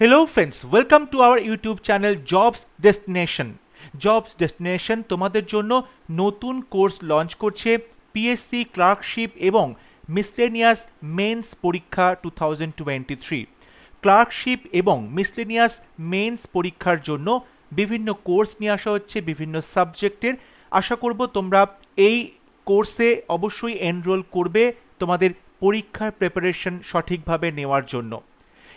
Hello friends, welcome to our YouTube channel Jobs Destination. Jobs Destination তোমাদের জন্য নতুন course launch করছে PSC clerkship এবং মিসলেনিয়াস মেন্স পরীক্ষা two thousand twenty three clerkship এবং miscellaneous mains পরীক্ষার জন্য বিভিন্ন কোর্স নিয়ে আসা হচ্ছে বিভিন্ন সাবজেক্টের আশা করব তোমরা এই কোর্সে অবশ্যই এনরোল করবে তোমাদের পরীক্ষার প্রিপারেশন সঠিকভাবে নেওয়ার জন্য।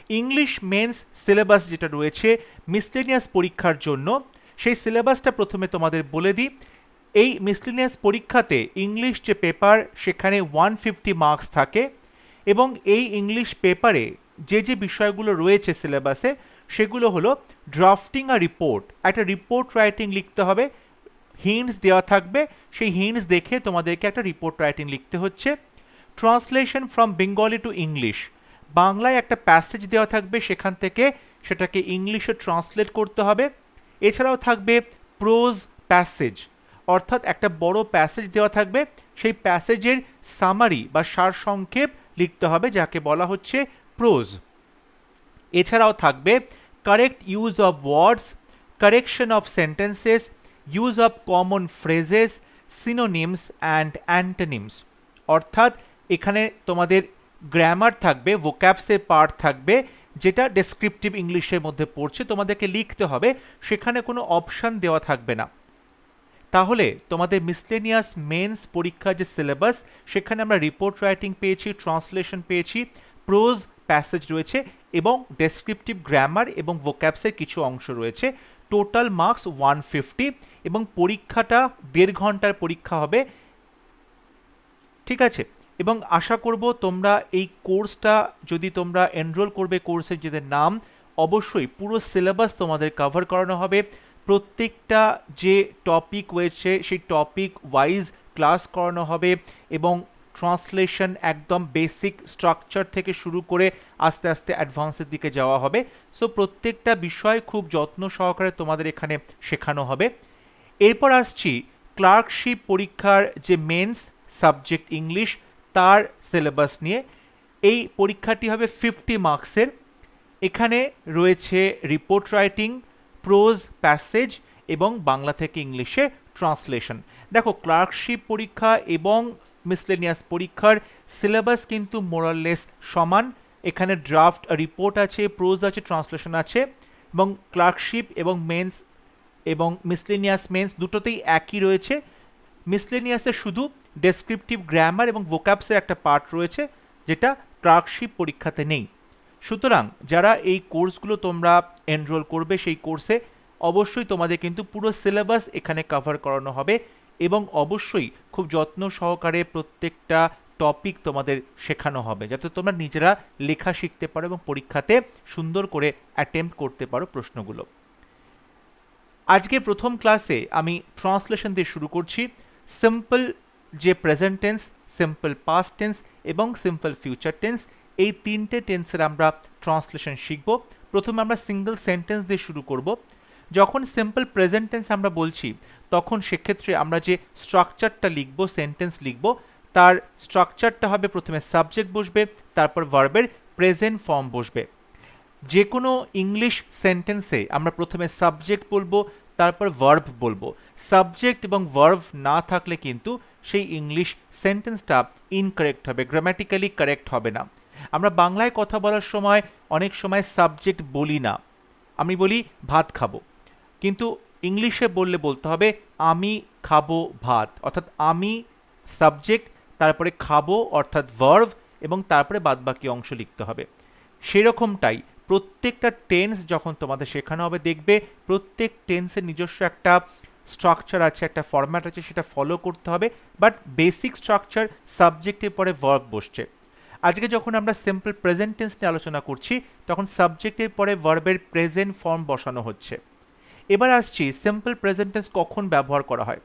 ইংলিশ মেন্স সিলেবাস যেটা রয়েছে মিসলেনিয়াস পরীক্ষার জন্য, সেই সিলেবাসটা প্রথমে তোমাদের বলে দিই। এই মিসলেনিয়াস পরীক্ষাতে ইংলিশ যে পেপার, সেখানে ওয়ান ফিফটি মার্কস থাকে এবং এই ইংলিশ পেপারে যে যে বিষয়গুলো রয়েছে সিলেবাসে, সেগুলো হলো ড্রাফটিং আ রিপোর্ট। একটা রিপোর্ট রাইটিং লিখতে হবে হিন্টস দেওয়া থাকবে, সেই হিন্টস দেখে তোমাদেরকে একটা রিপোর্ট রাইটিং লিখতে হচ্ছে। Translation from Bengali to English. বাংলায় একটা প্যাসেজ দেওয়া থাকবে, সেখান থেকে সেটাকে ইংলিশে ট্রান্সলেট করতে হবে। এছাড়াও থাকবে প্রোজ প্যাসেজ অর্থাৎ একটা বড় প্যাসেজ দেওয়া থাকবে। সেই প্যাসেজের সামারি বা সারসংক্ষেপ লিখতে হবে, যাকে বলা হচ্ছে প্রোজ এছাড়াও থাকবে correct use of words correction of sentences use of common phrases synonyms and antonyms অর্থাৎ এখানে তোমাদের গ্রামার থাকবে ভোক্যাবসের পার্ট থাকবে, যেটা ডেসক্রিপটিভ ইংলিশের মধ্যে পড়ছে, তোমাদেরকে লিখতে হবে, সেখানে কোনো অপশান দেওয়া থাকবে না। তাহলে তোমাদের মিসলেনিয়াস মেন্স পরীক্ষার যে সিলেবাস সেখানে আমরা রিপোর্ট রাইটিং পেয়েছি ট্রান্সলেশন পেয়েছি প্রোজ প্যাসেজ রয়েছে, এবং ডেসক্রিপটিভ গ্রামার এবং ভোক্যাবসের কিছু অংশ রয়েছে। টোটাল মার্কস ওয়ান ফিফটি এবং পরীক্ষাটা দেড় ঘণ্টার পরীক্ষা হবে। ঠিক আছে? এবং আশা করব তোমরা এই কোর্সটা, যদি তোমরা এনরোল করবে কোর্সের যেদের নাম, অবশ্যই পুরো সিলেবাস তোমাদের কভার করানো হবে। প্রত্যেকটা যে টপিক রয়েছে, সেই টপিক ওয়াইজ ক্লাস করানো হবে এবং ট্রান্সলেশন একদম বেসিক স্ট্রাকচার থেকে শুরু করে আস্তে আস্তে অ্যাডভান্সের দিকে যাওয়া হবে। সো প্রত্যেকটা বিষয় খুব যত্ন সহকারে তোমাদের এখানে শেখানো হবে। এরপর আসছি ক্লার্কশিপ পরীক্ষার যে মেন্স সাবজেক্ট ইংলিশ তার সিলেবাস নিয়ে। এই পরীক্ষাটি হবে ফিফটি মার্কসের এখানে রয়েছে রিপোর্ট রাইটিং প্রোজ প্যাসেজ এবং বাংলা থেকে ইংলিশে ট্রান্সলেশন দেখো ক্লার্কশিপ পরীক্ষা এবং মিসলেনিয়াস পরীক্ষার সিলেবাস কিন্তু মোরাললেস সমান। এখানে ড্রাফট রিপোর্ট আছে প্রোজ আছে ট্রান্সলেশন আছে এবং ক্লার্কশিপ এবং মেন্স এবং মিসলেনিয়াস মেন্স দুটোতেই একই রয়েছে। মিসলেনিয়াসে শুধু ডেসক্রিপটিভ গ্রামার এবং ভোকাবসের একটা পার্ট রয়েছে, যেটা ক্লার্কশিপ পরীক্ষাতে নেই। সুতরাং, যারা এই কোর্সগুলো তোমরা এনরোল করবে, সেই কোর্সে অবশ্যই তোমাদের কিন্তু পুরো সিলেবাস এখানে কভার করানো হবে এবং অবশ্যই খুব যত্ন সহকারে প্রত্যেকটা টপিক তোমাদের শেখানো হবে, যাতে তোমরা নিজেরা লেখা শিখতে পারো এবং পরীক্ষাতে সুন্দর করে অ্যাটেম্প করতে পারো প্রশ্নগুলো। আজকে প্রথম ক্লাসে আমি ট্রান্সলেশন দিয়ে শুরু করছি। সিম্পল যে present tense simple past tense এবং সিম্পল ফিউচার টেন্স এই তিনটে টেন্সের আমরা ট্রান্সলেশন শিখব। প্রথমে আমরা সিঙ্গেল সেন্টেন্স দিয়ে শুরু করব। যখন সিম্পল প্রেজেন্ট টেন্স আমরা বলছি, তখন সেক্ষেত্রে আমরা যে স্ট্রাকচারটা লিখব সেন্টেন্স লিখব, তার স্ট্রাকচারটা হবে প্রথমে সাবজেক্ট বসবে, তারপর ভার্বের প্রেজেন্ট ফর্ম বসবে। যে কোনো ইংলিশ সেন্টেন্সে আমরা প্রথমে সাবজেক্ট বলব, তারপর ভার্ভ বলব। সাবজেক্ট এবং ভার্ভ না থাকলে কিন্তু সেই ইংলিশ সেন্টেন্সটা ইনকারেক্ট হবে গ্রামাটিক্যালি কারেক্ট হবে না। আমরা বাংলায় কথা বলার সময় অনেক সময় সাবজেক্ট বলি না। আমি বলি ভাত খাব। কিন্তু ইংলিশে বললে বলতে হবে, আমি খাব ভাত। অর্থাৎ আমি সাবজেক্ট তারপরে খাব, অর্থাৎ ভার্ভ এবং তারপরে বাদবাকি অংশ লিখতে হবে। সেরকমটাই প্রত্যেকটা টেন্স যখন তোমাদের শেখানো হবে, দেখবে প্রত্যেক টেন্সের নিজস্ব একটা স্ট্রাকচার আছে, একটা ফরম্যাট আছে, সেটা ফলো করতে হবে বাট বেসিক স্ট্রাকচার সাবজেক্টের পরে ভার্ব বসছে। আজকে যখন আমরা সিম্পল প্রেজেন্ট টেন্স নিয়ে আলোচনা করছি, তখন সাবজেক্টের পরে ভার্বের প্রেজেন্ট ফর্ম বসানো হচ্ছে। এবার আসছি সিম্পল প্রেজেন্ট টেন্স কখন ব্যবহার করা হয়।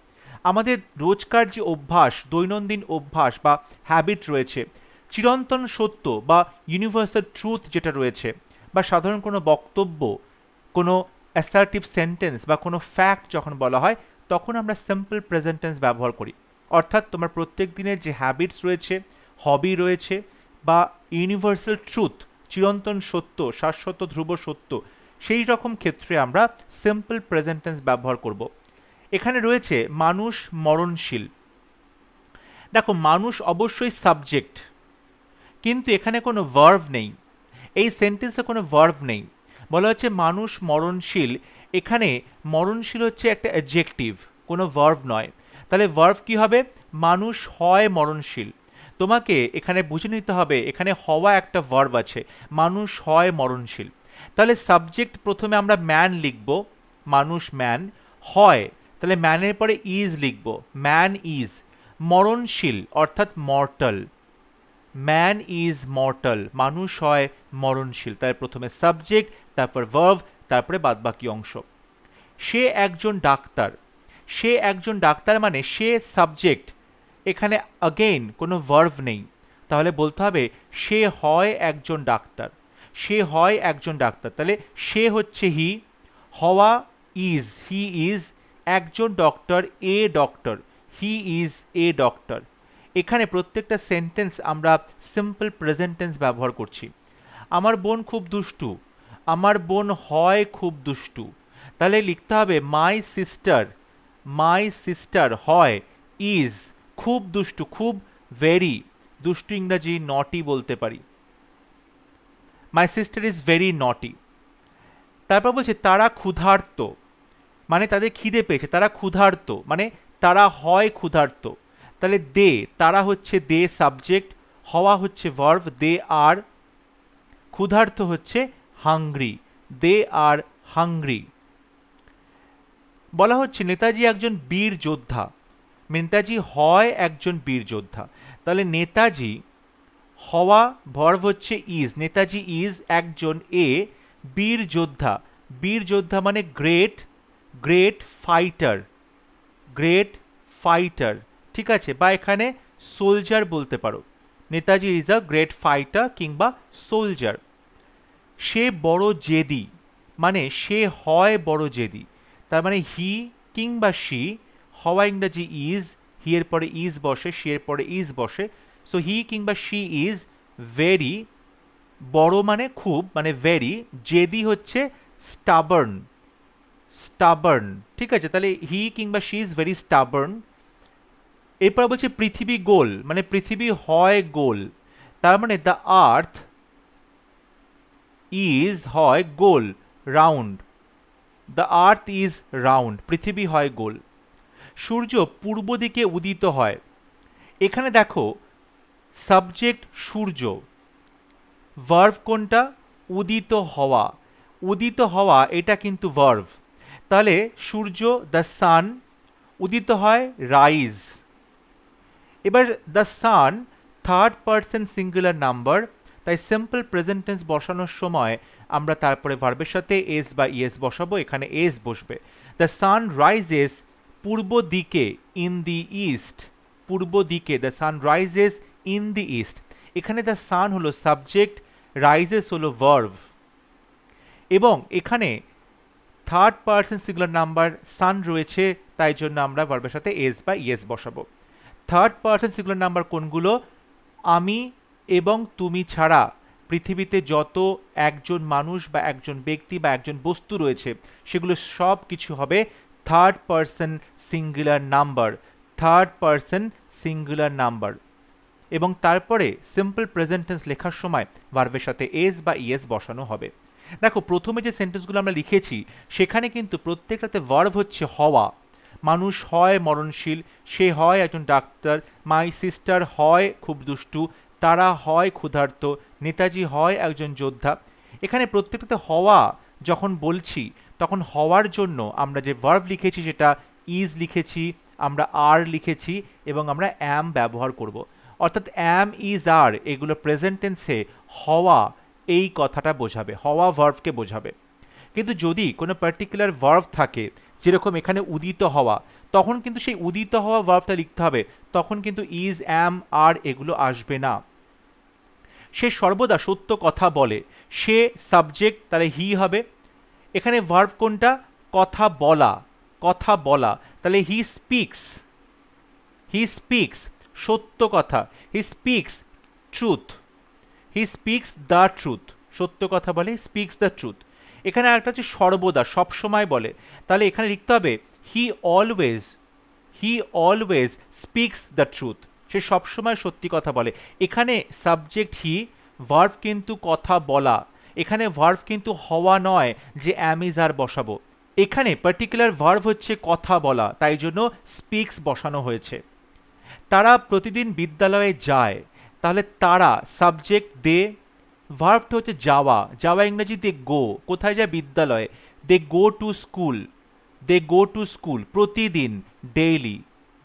আমাদের রোজকার যে অভ্যাস, দৈনন্দিন অভ্যাস বা হ্যাবিট রয়েছে, চিরন্তন সত্য বা ইউনিভার্সাল ট্রুথ যেটা রয়েছে, বা সাধারণ কোনো বক্তব্য, কোনো অ্যাসার্টিভ সেন্টেন্স বা কোনো ফ্যাক্ট যখন বলা হয়, তখন আমরা সিম্পল প্রেজেন্টেন্স ব্যবহার করি। অর্থাৎ তোমার প্রত্যেক দিনের যে হ্যাবিটস রয়েছে হবি রয়েছে বা ইউনিভার্সাল ট্রুথ চিরন্তন সত্য, শাশ্বত, ধ্রুব সত্য, সেই রকম ক্ষেত্রে আমরা সিম্পল প্রেজেন্টেন্স ব্যবহার করব। এখানে রয়েছে মানুষ মরণশীল। দেখো, মানুষ অবশ্যই সাবজেক্ট কিন্তু এখানে কোনো ভার্ভ নেই। এই সেন্টেন্সে কোনো ভার্ভ নেই। বলা হচ্ছে মানুষ মরণশীল। এখানে মরণশীল হচ্ছে একটা অ্যাডজেক্টিভ কোনো ভার্ভ নয়। তাহলে ভার্ভ কি হবে? মানুষ হয় মরণশীল। তোমাকে এখানে বুঝে নিতে হবে, এখানে হওয়া একটা ভার্ব আছে, মানুষ হয় মরণশীল। তাহলে সাবজেক্ট প্রথমে আমরা ম্যান লিখব, মানুষ ম্যান হয়। তাহলে ম্যানের পরে ইজ লিখব ম্যান ইজ মরণশীল, অর্থাৎ মর্টাল ম্যান ইজ মর্টাল মানুষ হয় মরণশীল। তাই প্রথমে সাবজেক্ট তারপর ভার্ভ তারপরে বাদবাকি অংশ। সে একজন ডাক্তার। সে একজন ডাক্তার মানে সে সাবজেক্ট এখানে অগেইন কোনো ভার্ভ নেই। তাহলে বলতে হবে, সে হয় একজন ডাক্তার। সে হয় একজন ডাক্তার। তাহলে সে হচ্ছে হি হওয়া ইজ হি ইজ একজন doctor a doctor he is a doctor এখানে প্রত্যেকটা সেন্টেন্স আমরা সিম্পল প্রেজেন্টেন্স ব্যবহার করছি। আমার বোন খুব দুষ্টু। আমার বোন হয় খুব দুষ্টু। তাহলে লিখতে হবে মাই সিস্টার মাই সিস্টার হয় ইজ খুব দুষ্টু, খুব ভেরি দুষ্টু ইংরাজি নটি বলতে পারি। মাই সিস্টার ইজ ভেরি নটি তারপর বলছে, তারা ক্ষুধার্ত। মানে তাদের খিদে পেয়েছে, তারা ক্ষুধার্ত। মানে তারা হয় ক্ষুধার্ত। তাহলে দে তারা হচ্ছে দে সাবজেক্ট হওয়া হচ্ছে ভার্ভ দে আর ক্ষুধার্ত হচ্ছে হাংরি দে আর হাংরি বলা হচ্ছে নেতাজি একজন বীর যোদ্ধা। নেতাজি হয় একজন বীর যোদ্ধা। তাহলে নেতাজি হওয়া ভর্ভ হচ্ছে ইজ নেতাজি ইজ একজন এ বীর যোদ্ধা। বীর যোদ্ধা মানে great great fighter great fighter ঠিক আছে? বা এখানে সোলজার বলতে পারো। Netaji is a great fighter কিংবা সোলজার সে বড় জেদি মানে সে হয় বড় জেদি। তার মানে হি কিংবা শি হওয়া ইংরাজি ইজ হি এর পরে ইজ বসে সি এর পরে ইজ বসে। সো হি কিংবা শি ইজ ভেরি বড় মানে খুব মানে ভেরি জেদি হচ্ছে স্টাবার্ন স্টাবার্ন ঠিক আছে? তাহলে হি কিংবা শি ইজ ভেরি স্টাবার্ন এরপর বলছে পৃথিবী গোল মানে পৃথিবী হয় গোল। তার মানে দ্য আর্থ ইজ হয় গোল round the earth is round পৃথিবী হয় গোল। সূর্য পূর্ব দিকে উদিত হয়। এখানে দেখো সাবজেক্ট সূর্য। ভার্ভ কোনটা? উদিত হওয়া। উদিত হওয়া, এটা কিন্তু ভার্ভ তাহলে সূর্য দ্য সান উদিত হয় রাইজ এবার the sun third person singular number তাই সিম্পল প্রেজেন্ট টেন্স বসানোর সময় আমরা তারপরে ভার্বের সাথে এস বা ইয়েস বসাবো, এখানে এস বসবে। দ্য সান রাইজেস পূর্ব দিকে ইন দি ইস্ট পূর্ব দিকে the sun rises in the east এখানে দ্য সান হলো সাবজেক্ট রাইজেস হলো ভার্ভ এবং এখানে third person singular number sun রয়েছে, তাই জন্য আমরা ভার্বের সাথে এস বা ইয়েস বসাবো। থার্ড পার্সন সিঙ্গুলার নাম্বার কোনগুলো? আমি এবং তুমি ছাড়া পৃথিবীতে যত একজন মানুষ বা একজন ব্যক্তি বা একজন বস্তু রয়েছে, সেগুলো সব কিছু হবে third person singular number third person singular number এবং তারপরে সিম্পল প্রেজেন্টেন্স লেখার সময় ভার্বের সাথে এস বা ইএস বসানো হবে। দেখো, প্রথমে যে সেন্টেন্সগুলো আমরা লিখেছি, সেখানে কিন্তু প্রত্যেকটাতে ভার্ভ হচ্ছে হওয়া। মানুষ হয় মরণশীল, সে হয় একজন ডাক্তার মাই সিস্টার হয় খুব দুষ্টু তারা হয় ক্ষুধার্ত, নেতাজি হয় একজন যোদ্ধা। এখানে প্রত্যেকটাতে হওয়া যখন বলছি, তখন হওয়ার জন্য আমরা যে ভার্ব লিখেছি সেটা ইজ লিখেছি, আমরা আর লিখেছি এবং আমরা অ্যাম ব্যবহার করব। অর্থাৎ অ্যাম ইজ আর এগুলো প্রেজেন্ট টেন্সে হওয়া এই কথাটা বোঝাবে, হওয়া ভার্ভকে বোঝাবে। কিন্তু যদি কোনো পার্টিকুলার ভার্ভ থাকে, যেরকম এখানে উদিত হওয়া, তখন কিন্তু সেই উদিত হওয়া ভার্ভটা লিখতে হবে, তখন কিন্তু ইজ অ্যাম আর এগুলো আসবে না। সে সর্বদা সত্য কথা বলে। সে সাবজেক্ট তাহলে হি হবে। এখানে ভার্ভ কোনটা? কথা বলা কথা বলা। তাহলে হি স্পিক্স হি স্পিক্স সত্য কথা। He speaks truth he speaks the truth সত্য কথা বলে স্পিক্স দ্য ট্রুথ এখানে আরেকটা হচ্ছে সর্বদা, সবসময় বলে। তাহলে এখানে লিখতে হবে he always he always speaks the truth সে সবসময় সত্যি কথা বলে। এখানে সাবজেক্ট হি ভার্ভ কিন্তু কথা বলা। এখানে ভার্ভ কিন্তু হওয়া নয় যে অ্যামিজ আর বসাবো। এখানে পার্টিকুলার ভার্ভ হচ্ছে কথা বলা, তাই জন্য স্পিক্স বসানো হয়েছে। তারা প্রতিদিন বিদ্যালয়ে যায়, তাহলে তারা সাবজেক্ট দে ভার্বটা হচ্ছে যাওয়া। যাওয়া ইংরেজি দে গো কোথায় যায়? বিদ্যালয়ে। They go to school they go to school প্রতিদিন daily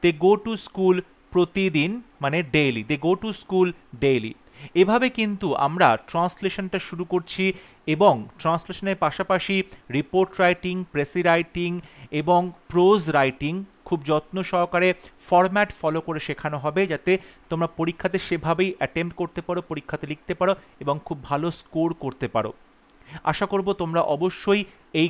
they go to school প্রতিদিন মানে daily they go to school daily এভাবে কিন্তু আমরা ট্রান্সলেশনটা শুরু করছি এবং ট্রান্সলেশনের পাশাপাশি রিপোর্ট রাইটিং প্রেসি রাইটিং এবং প্রোজ রাইটিং খুব যত্ন সহকারে ফরম্যাট ফলো করে শেখানো হবে যাতে তোমরা পরীক্ষাতে সেভাবেই অ্যাটেম্প করতে পারো, পরীক্ষাতে লিখতে পারো এবং খুব ভালো স্কোর করতে পারো। আশা করব তোমরা অবশ্যই এই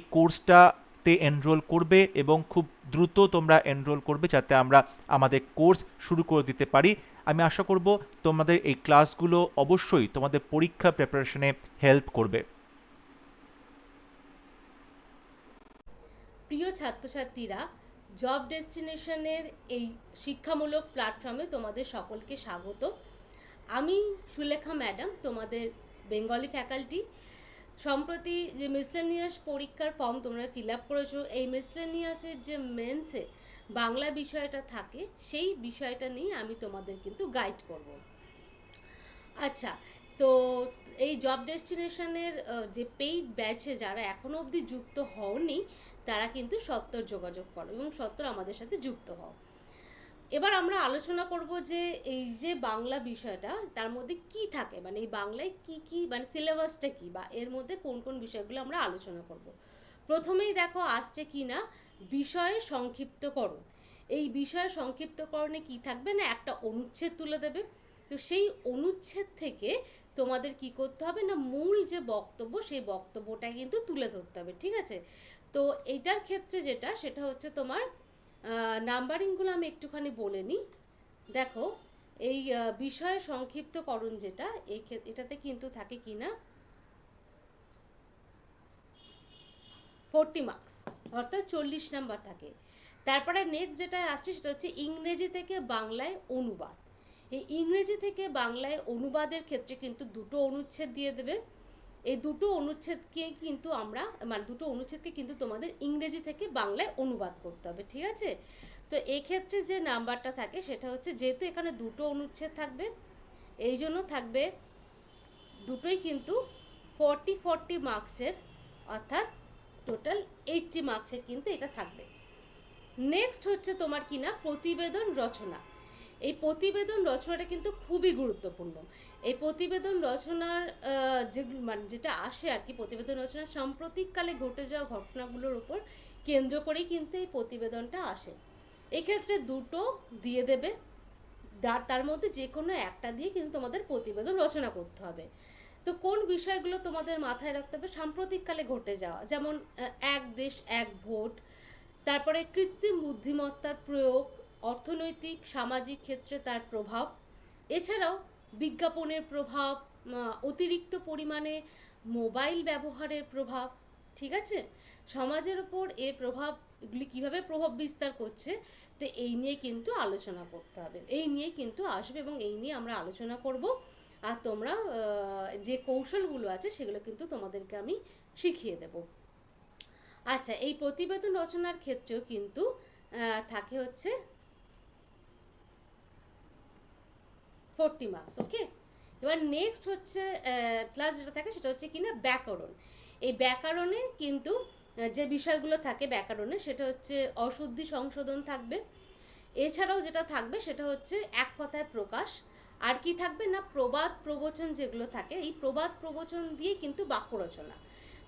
কোর্সটাতে এনরোল করবে এবং খুব দ্রুত তোমরা এনরোল করবে যাতে আমরা আমাদের কোর্স শুরু করে দিতে পারি। আমি আশা করব তোমাদের এই ক্লাসগুলো অবশ্যই তোমাদের পরীক্ষা প্রিপারেশনে হেল্প করবে। প্রিয় ছাত্রছাত্রীরা জব ডেস্টিনেশনের এই শিক্ষামূলক প্ল্যাটফর্মে তোমাদের সকলকে স্বাগত। আমি সুলেখা ম্যাডাম, তোমাদের বেঙ্গলি ফ্যাকাল্টি সম্প্রতি যে মিসলেনিয়াস পরীক্ষার ফর্ম তোমরা ফিল আপ করেছ, এই মিসলেনিয়াসের যে মেন্সে বাংলা বিষয়টা থাকে, সেই বিষয়টা নিয়ে আমি তোমাদের কিন্তু গাইড করব। আচ্ছা তো এই জব ডেস্টিনেশনের যে পেইড ব্যাচে যারা এখনও অবধি যুক্ত হওনি, তারা কিন্তু সত্তর যোগাযোগ করো এবং সত্তর আমাদের সাথে যুক্ত হও। এবার আমরা আলোচনা করব যে এই যে বাংলা বিষয়টা, তার মধ্যে কি থাকে? মানে এই বাংলায় কি কি মানে সিলেবাসটা কি বা এর মধ্যে কোন কোন বিষয়গুলো আমরা আলোচনা করব? প্রথমেই দেখো আসছে কি না? বিষয়ের সংক্ষিপ্তকরণ। এই বিষয়ের সংক্ষিপ্তকরণে কি থাকবে না? একটা অনুচ্ছেদ তুলে দেবে। তো সেই অনুচ্ছেদ থেকে তোমাদের কি করতে হবে না? মূল যে বক্তব্য, সেই বক্তব্যটা কিন্তু তুলে ধরতে হবে, ঠিক আছে? তো এইটার ক্ষেত্রে যেটা, সেটা হচ্ছে তোমার নাম্বারিংগুলো আমি একটুখানি বলে নিই। দেখো, এই বিষয় সংক্ষিপ্তকরণ যেটা এটাতে কিন্তু থাকে কি না? ফোরটি মার্কস, অর্থাৎ চল্লিশ নাম্বার থাকে। তারপরে নেক্সট যেটা আসছে সেটা হচ্ছে ইংরেজি থেকে বাংলায় অনুবাদ। এই ইংরেজি থেকে বাংলায় অনুবাদের ক্ষেত্রে কিন্তু দুটো অনুচ্ছেদ দিয়ে দেবে। এই দুটো অনুচ্ছেদকে কিন্তু আমরা মানে দুটো অনুচ্ছেদকে কিন্তু তোমাদের ইংরেজি থেকে বাংলায় অনুবাদ করতে হবে, ঠিক আছে? তো এক্ষেত্রে যে নাম্বারটা থাকে সেটা হচ্ছে, যেহেতু এখানে দুটো অনুচ্ছেদ থাকবে, এই জন্য থাকবে দুটোই কিন্তু ফর্টি ফর্টি মার্কসের অর্থাৎ টোটাল এইটটি মার্কসের কিন্তু এটা থাকবে। নেক্সট হচ্ছে তোমার কি না? প্রতিবেদন রচনা। এই প্রতিবেদন রচনাটা কিন্তু খুবই গুরুত্বপূর্ণ। এই প্রতিবেদন রচনার যে মানে যেটা আসে আর কি প্রতিবেদন রচনা সাম্প্রতিককালে ঘটে যাওয়া ঘটনাগুলোর উপর কেন্দ্র করেই কিন্তু এই প্রতিবেদনটা আসে। এক্ষেত্রে দুটো দিয়ে দেবে। তার মধ্যে যে কোনো একটা দিয়ে কিন্তু তোমাদের প্রতিবেদন রচনা করতে হবে। তো কোন বিষয়গুলো তোমাদের মাথায় রাখতে হবে? সাম্প্রতিককালে ঘটে যাওয়া, যেমন এক দেশ, এক ভোট, তারপরে কৃত্রিম বুদ্ধিমত্তার প্রয়োগ অর্থনৈতিক, সামাজিক ক্ষেত্রে তার প্রভাব। এছাড়াও বিজ্ঞাপনের প্রভাব অতিরিক্ত পরিমাণে মোবাইল ব্যবহারের প্রভাব, ঠিক আছে? সমাজের ওপর এর প্রভাব এগুলি কীভাবে প্রভাব বিস্তার করছে, তো এই নিয়ে কিন্তু আলোচনা করতে হবে। এই নিয়ে কিন্তু আসবে এবং এই নিয়ে আমরা আলোচনা করব। আর তোমরা যে কৌশলগুলো আছে সেগুলো কিন্তু তোমাদেরকে আমি শিখিয়ে দেব। আচ্ছা এই প্রতিবেদন রচনার ক্ষেত্রেও কিন্তু থাকে হচ্ছে ফোরটি মার্কস, ওকে? এবার নেক্সট হচ্ছে ক্লাস যেটা থাকে সেটা হচ্ছে কিনা ব্যাকরণ। এই ব্যাকরণে কিন্তু যে বিষয়গুলো থাকে ব্যাকরণে, সেটা হচ্ছে অশুদ্ধি সংশোধন থাকবে। এছাড়াও যেটা থাকবে সেটা হচ্ছে এক কথায় প্রকাশ। আর কি থাকবে না, প্রবাদ প্রবচন যেগুলো থাকে, এই প্রবাদ প্রবচন দিয়ে কিন্তু বাক্য রচনা।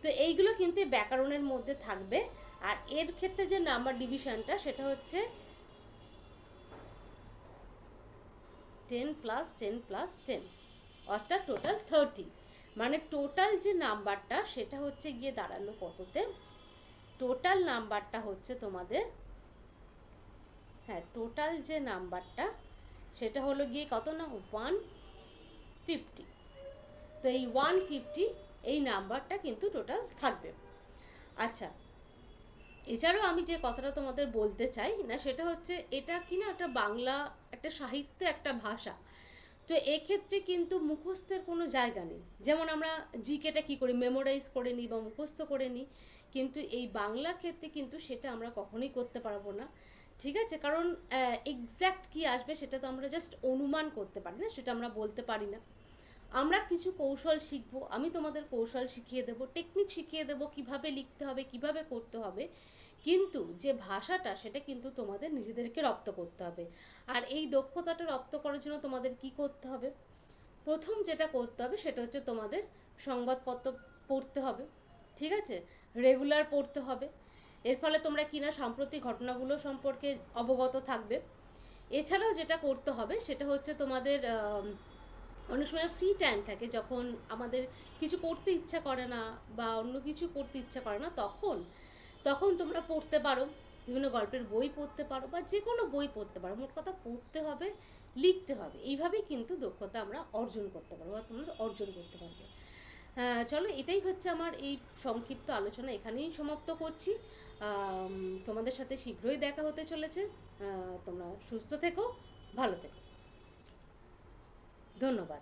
তো এইগুলো কিন্তু ব্যাকরণের মধ্যে থাকবে। আর এর ক্ষেত্রে যে নাম্বার ডিভিশনটা সেটা হচ্ছে ten plus ten plus ten অর্থাৎ টোটাল থার্টি মানে টোটাল যে নাম্বারটা সেটা হচ্ছে গিয়ে দাঁড়াল কততে? টোটাল নাম্বারটা হচ্ছে তোমাদের হ্যাঁ টোটাল যে নাম্বারটা সেটা হলো গিয়ে কত না? ওয়ান ফিফটি তো এই ওয়ান ফিফটি এই নাম্বারটা কিন্তু টোটাল থাকবে। আচ্ছা এছাড়াও আমি যে কথাটা তোমাদের বলতে চাই না, সেটা হচ্ছে এটা কি না একটা বাংলা, একটা সাহিত্য একটা ভাষা। তো এক্ষেত্রে কিন্তু মুখস্থের কোনো জায়গা নেই। যেমন আমরা জিকেটা কি করি মেমোরাইজ করে নিই বা মুখস্থ করে নিই, কিন্তু এই বাংলার ক্ষেত্রে কিন্তু সেটা আমরা কখনোই করতে পারব না। ঠিক আছে? কারণ এক্স্যাক্ট কি আসবে সেটা তো আমরা জাস্ট অনুমান করতে পারি না, সেটা আমরা বলতে পারি না। আমরা কিছু কৌশল শিখব, আমি তোমাদের কৌশল শিখিয়ে দেবো টেকনিক শিখিয়ে দেবো, কীভাবে লিখতে হবে, কীভাবে করতে হবে। কিন্তু যে ভাষাটা, সেটা কিন্তু তোমাদের নিজেদেরকে রপ্ত করতে হবে। আর এই দক্ষতাটা রপ্ত করার জন্য তোমাদের কি করতে হবে? প্রথম যেটা করতে হবে, সেটা হচ্ছে তোমাদের সংবাদপত্র পড়তে হবে, ঠিক আছে? রেগুলার পড়তে হবে। এর ফলে তোমরা কিনা সাম্প্রতিক ঘটনাগুলো সম্পর্কে অবগত থাকবে। এছাড়াও যেটা করতে হবে, সেটা হচ্ছে তোমাদের অনেক সময় ফ্রি টাইম থাকে, যখন আমাদের কিছু করতে ইচ্ছা করে না বা অন্য কিছু করতে ইচ্ছা করে না, তখন তখন তোমরা পড়তে পারো, বিভিন্ন গল্পের বই পড়তে পারো বা যে কোনো বই পড়তে পারো, মোট কথা পড়তে হবে, লিখতে হবে, এইভাবেই কিন্তু দক্ষতা আমরা অর্জন করতে পারব বা তোমরা অর্জন করতে পারবে। চলো এটাই হচ্ছে আমার এই সংক্ষিপ্ত আলোচনা, এখানেই সমাপ্ত করছি। তোমাদের সাথে শীঘ্রই দেখা হতে চলেছে। তোমরা সুস্থ থেকো, ভালো থেকো। ধন্যবাদ।